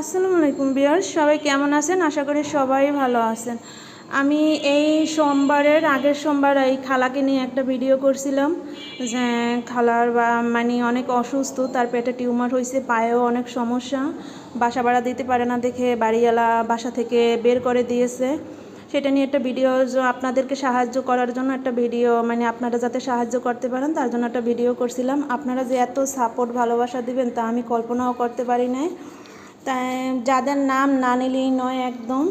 আসসালামু আলাইকুম বিয়ার সবাই কেমন আছেন? আশা করি সবাই ভালো আছেন। আমি এই সোমবারের, আগের সোমবার এই খালাকে নিয়ে একটা ভিডিও করছিলাম, যে খালার বা মানে অনেক অসুস্থ, তার পেটে টিউমার হয়েছে পায়েও অনেক সমস্যা, বাসা ভাড়া দিতে পারে না দেখে বাড়িওয়ালা বাসা থেকে বের করে দিয়েছে। সেটা নিয়ে একটা ভিডিও আপনাদেরকে সাহায্য করার জন্য একটা ভিডিও মানে আপনারা যাতে সাহায্য করতে পারেন, তার জন্য একটা ভিডিও করছিলাম। আপনারা যে এত সাপোর্ট ভালোবাসা দিবেন তা আমি কল্পনাও করতে পারি নাই। তাই যাদের নাম না নিলেই নয় একদম।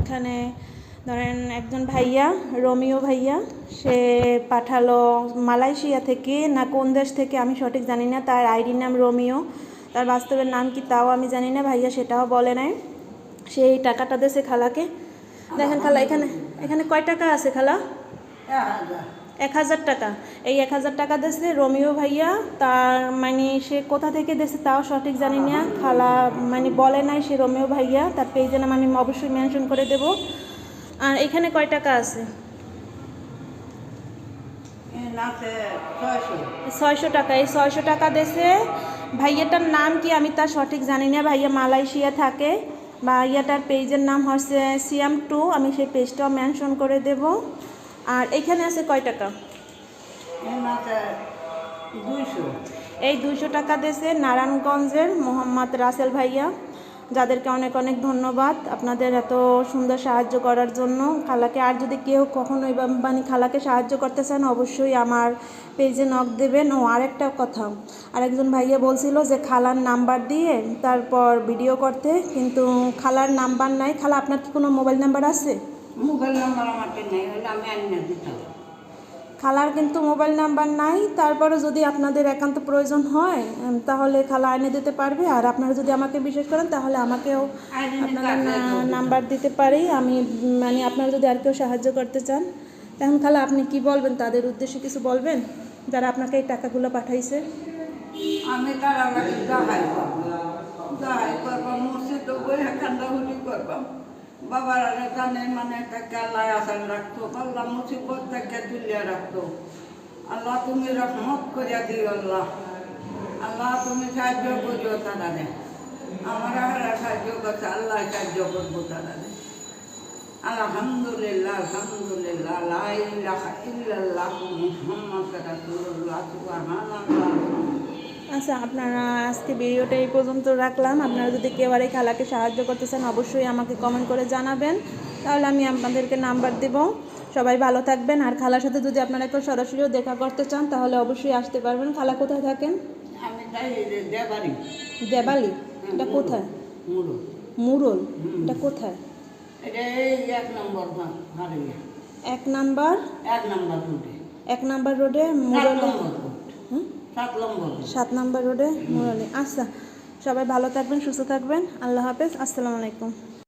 এখানে ধরেন একজন ভাইয়া, রোমিও ভাইয়া, সে পাঠালো মালয়েশিয়া থেকে না কোন দেশ থেকে আমি সঠিক জানি না, তার আইডির নাম রোমিও, তার বাস্তবের নাম কি তাও আমি জানি না, ভাইয়া সেটাও বলে নাই। সেই টাকাটা দেশে খালাকে। দেখেন খালা, এখানে এখানে কয় টাকা আছে খালা? এক হাজার টাকা। এই এক হাজার টাকা দেশে রোমিও ভাইয়া। তার মানে সে কোথা থেকে দেশে তাও সঠিক জানি না। খালা মানে বলে নাই সে রোমিও ভাইয়া। তার পেজের নাম আমি অবশ্যই মেনশন করে দেব। আর এখানে কয় টাকা আছে? ছয়শো। টাকা। এই ছয়শো টাকা দেশে ভাইয়াটার নাম কি আমি তার সঠিক জানি না। ভাইয়া মালয়েশিয়া থাকে। ভাইয়াটার পেজের নাম হচ্ছে সিয়াম টু আমি সেই পেজটাও মেনশন করে দেব। আর এখানে আছে কয় টাকা? এই দুইশো টাকা দেশে নারায়ণগঞ্জের মোহাম্মদ রাসেল ভাইয়া, যাদেরকে অনেক অনেক ধন্যবাদ আপনাদের এত সুন্দর সাহায্য করার জন্য। খালাকে আর যদি কেউ কখনোই বা মানে খালাকে সাহায্য করতে চান, অবশ্যই আমার পেজে নক দেবেন। ও আরেকটা কথা, আরেকজন ভাইয়া বলছিল যে খালার নাম্বার দিয়ে তারপর ভিডিও করতে, কিন্তু খালার নাম্বার নাই। খালা, আপনার কি কোনো মোবাইল নাম্বার আছে? মোবাইল নাম্বার আমার নেই হলে আমি আনি না দিতাম খালার কিন্তু মোবাইল নাম্বার নাই তারপরে যদি আপনাদের একান্ত প্রয়োজন হয় তাহলে খালা এনে দিতে পারবে আর আপনারা যদি আমাকে বিশেষ করেন তাহলে আমাকেও আপনাদের। নাম্বার দিতে পারি আমি মানে আপনারা যদি আর কেউ সাহায্য করতে চান। এখন খালা আপনি কি বলবেন? তাদের উদ্দেশ্যে কিছু বলবেন? যারা আপনাকে এই টাকাগুলো পাঠাইছে। আমি তার আমাকে দাহাই করব। দাহাই করবাম বাবার জানে মানে তাকে আল্লাহ আসান রাখতো আল্লাহ মুসিবত তাকে তুলিয়া রাখতো। আল্লাহ তুমি রহমত করিয়া দিও আল্লাহ। আল্লাহ তুমি সাহায্য করিও তারারে। আমার হারা সাহায্য করছে, আল্লাহ সাহায্য করব তারারে। আলহামদুলিল্লাহ আলহামদুলিল্লাহ, লা ইলাহা ইল্লাল্লাহ মুহাম্মদ রাসূলুল্লাহ, সুবহানাল্লাহ। আচ্ছা আপনারা আজকে ভিডিওটা এই পর্যন্ত রাখলাম। আপনারা যদি কেউ আর এই খালাকে সাহায্য করতে চান অবশ্যই আমাকে কমেন্ট করে জানাবেন। তাহলে আমি আপনাদেরকে নাম্বার দেব। সবাই ভালো থাকবেন। আর খালার সাথে যদি আপনারা একটু সরাসরিও দেখা করতে চান তাহলে অবশ্যই আসতে পারবেন। খালা কোথায় থাকেন? দেবালি। এটা কোথায়? মুরু মুরল। এটা কোথায়? এক নম্বর এক নাম্বার রোডে মুরলে নম্বর রুট হুম? সাত নম্বর রুট সাত নম্বর রোডে। মুরলে। আচ্ছা সবাই ভালো থাকবেন সুস্থ থাকবেন। আল্লাহ হাফেজ আসসালামু আলাইকুম।